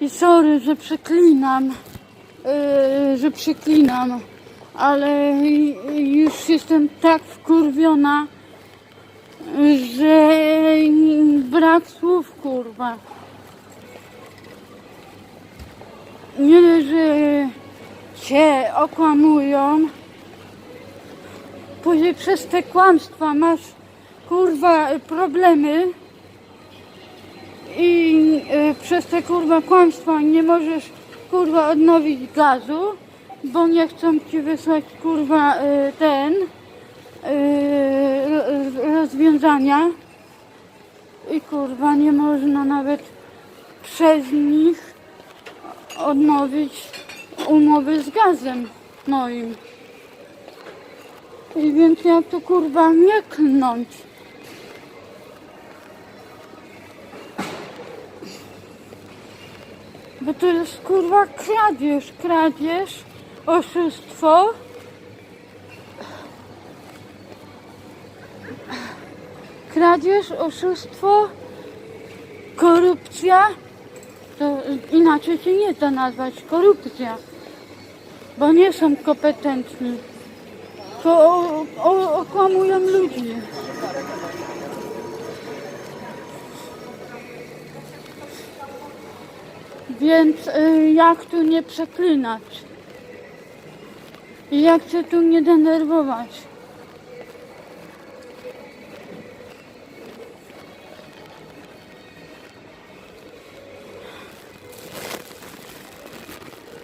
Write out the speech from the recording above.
I sorry, że przeklinam, yy, że przeklinam, ale już jestem tak wkurwiona, że brak słów, kurwa. Nie, że cię okłamują, później przez te kłamstwa masz, kurwa, problemy i y, przez te kurwa kłamstwa nie możesz kurwa odnowić gazu, bo nie chcą ci wysłać kurwa y, ten y, ro- rozwiązania i kurwa nie można nawet przez nich odnowić umowy z gazem moim. I więc jak to kurwa nie klnąć? Bo to jest kurwa kradzież, kradzież, oszustwo. Kradzież, oszustwo, korupcja. To inaczej się nie da nazwać korupcja, bo nie są kompetentni. To okłamują ludzi. Więc y, jak tu nie przeklinać? Jak się tu nie denerwować?